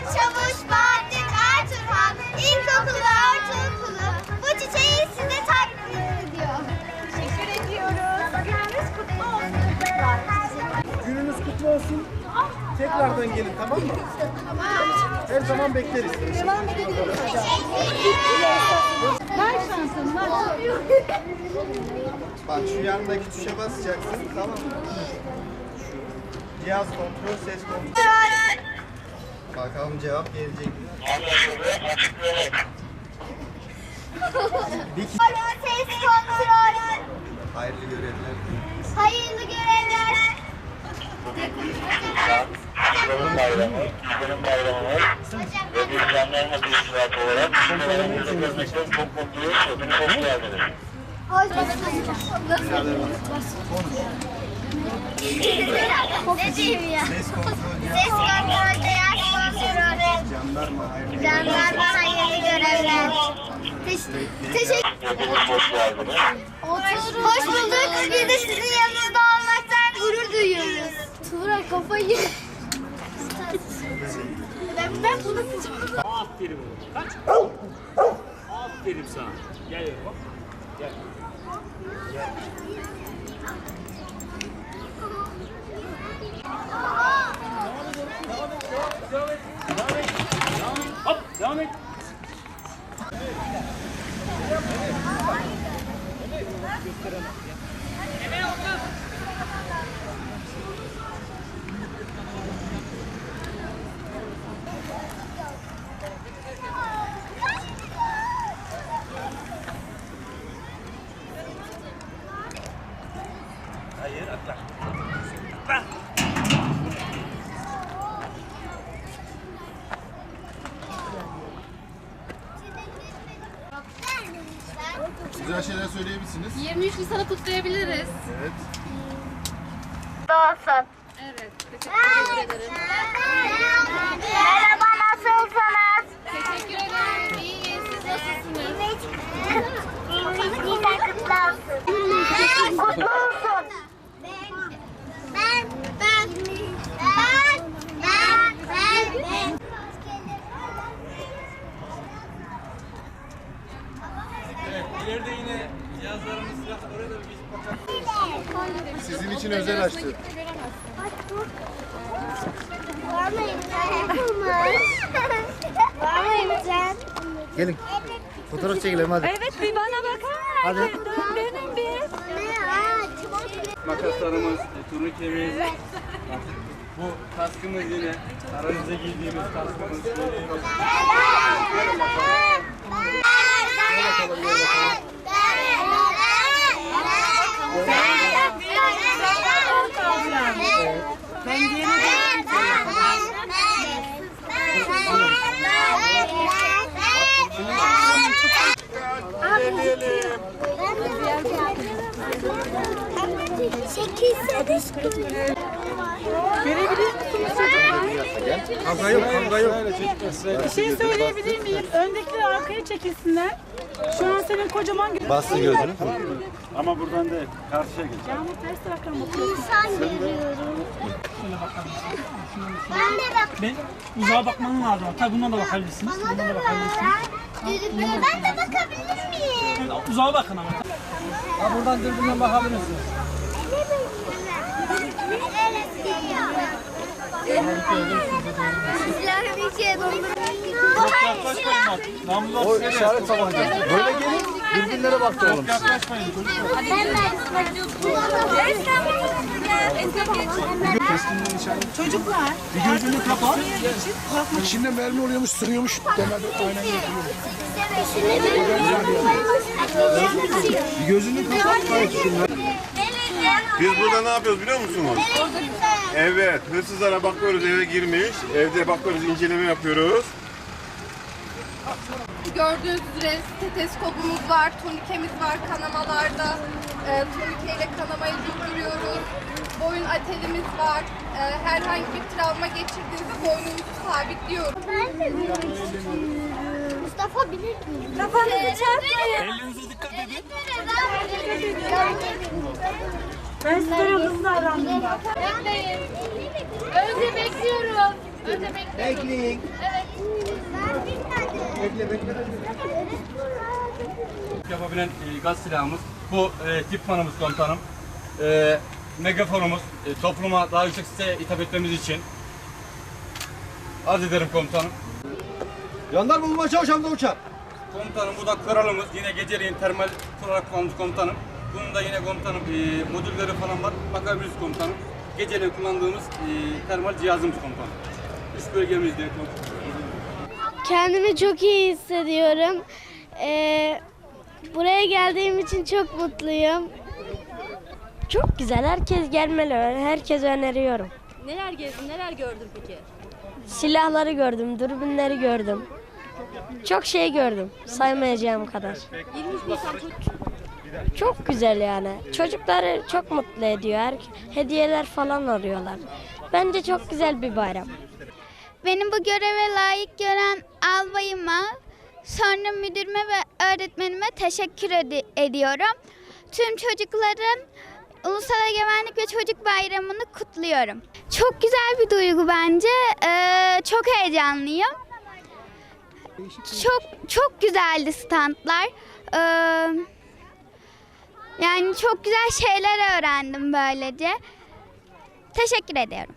Çavuş Bahattin Ertuğrul İlkokulu Ortaokulu bu çiçeği size takdim ediyor. Teşekkür ediyoruz. Gününüz kutlu olsun. Gününüz kutlu olsun. Tekrardan gelin tamam mı? Her zaman bekleriz. Devam edebiliriz hocam. Ver şansın, ver. Bak şu yanındaki tuşa basacaksın tamam mı? Şu cihaz kontrol, ses kontrol. Bakalım cevap gelecek mi? Bir ki- Ses kontrol. Hayırlı görevler. Hayırlı görevler. Benim bayramı, benim bayramımız ve bir jandarma teşkilatı olarak aramızda görmekten çok mutluyuz. Hepiniz hoş geldiniz. Hoş Ne diyeyim ya? Ses kontrol, Ses kontrol, kontrol. Hayırlı Jandarma hayırlı görevler. Teş- teşekkür hoş bulduk. Biz de sizin yanınızda olmaktan gurur duyuyoruz. Tuğra kafayı. ben, ben bunu Aferin oğlum. Kaç. Aferin sana. Gel hop. Gel. Devam et. Devam et. Hop devam et. Hayır Güzel şeyler söyleyebilirsiniz. 23 Nisan'ı kutlayabiliriz. Evet. olsun. Evet. Teşekkür ederim. Merhaba nasılsınız? Teşekkür ederim. İyiyiz. Siz nasılsınız? Nisan kutlu olsun. Kutlu olsun. Ben, ben, ben, ben, ben, ben. İleride yine cihazlarımız oraya da bir Sizin için özel açtı. Var mı imkan? Var mı imkan? Gelin. Fotoğraf çekelim hadi. Evet bir bana bakar Hadi. Benim bir. Makaslarımız, e, turnikemiz. Bu kaskımız yine. Aranıza giydiğimiz kaskımız. Görebilir misiniz çocuklar? Kavga yok, kavga yok. Bir şey söyleyebilir miyim? Öndekiler arkaya çekilsinler. Şu an senin kocaman gö- Bastı gözünü. Ama buradan değil, karşıya geç. Yağmur ters taraftan bakıyorsun. insan görüyorum. Ben de bak. Ben uzağa bakman lazım. Tabii bundan da bakabilirsiniz. Bana da da bakabilirsiniz. Ben de bakabilir miyim? Uzağa bakın ama. Ha, buradan dürbünden bakabilirsiniz. Sizler bir şey Yaklaşmayın bak. Namlular O işaret tabancası. Böyle gelin. Birbirlere baktı oğlum. yaklaşmayın. çocuklar. Çocuklar. Bir gözünü kapat. İçinde mermi oluyormuş, sürüyormuş. Demede aynen Bir gözünü kapat. Biz burada ne yapıyoruz biliyor musunuz? Evet, hırsızlara bakıyoruz eve girmiş. Evde bakıyoruz, inceleme yapıyoruz. Gördüğünüz üzere steteskopumuz var, tonikemiz var kanamalarda. E, tonikeyle kanamayı durduruyoruz. Boyun atelimiz var. E, herhangi bir travma geçirdiğinizde boynunuzu sabitliyoruz. Mustafa bilir mi? Kafanızı çarpmayın. Elinize dikkat edin. Ben sizlere hızlı arandım bak. Bekleyin. Önce bekliyorum. Bekleyin. Evet. Ben. Bekle bekle. Yapabilen e, gaz silahımız. Bu e, tip fanımız komutanım. E, megafonumuz. E, topluma daha yüksek sesle hitap etmemiz için. Arz ederim komutanım. Jandarma bulma çalışan da uçak. Komutanım bu da kralımız. Yine geceleyin termal olarak kullanmış komutanım. Bunun da yine komutanım e, modülleri falan var. Bakabiliriz komutanım. Geceleyin kullandığımız e, termal cihazımız komutanım. Üst bölgemizde komutanım. Kendimi çok iyi hissediyorum. Ee, buraya geldiğim için çok mutluyum. Çok güzel. Herkes gelmeli. Herkese öneriyorum. Neler gezdin, neler gördün peki? Silahları gördüm, dürbünleri gördüm. Çok şey gördüm. Saymayacağım kadar. 23 Nisan Çok güzel yani. Çocukları çok mutlu ediyor. Hediyeler falan arıyorlar. Bence çok güzel bir bayram. Benim bu göreve layık gören albayıma, sonra müdürüme ve öğretmenime teşekkür edi- ediyorum. Tüm çocukların Ulusal Egemenlik ve Çocuk Bayramı'nı kutluyorum. Çok güzel bir duygu bence. Ee, çok heyecanlıyım. Çok çok güzeldi standlar. Ee, yani çok güzel şeyler öğrendim böylece. Teşekkür ediyorum.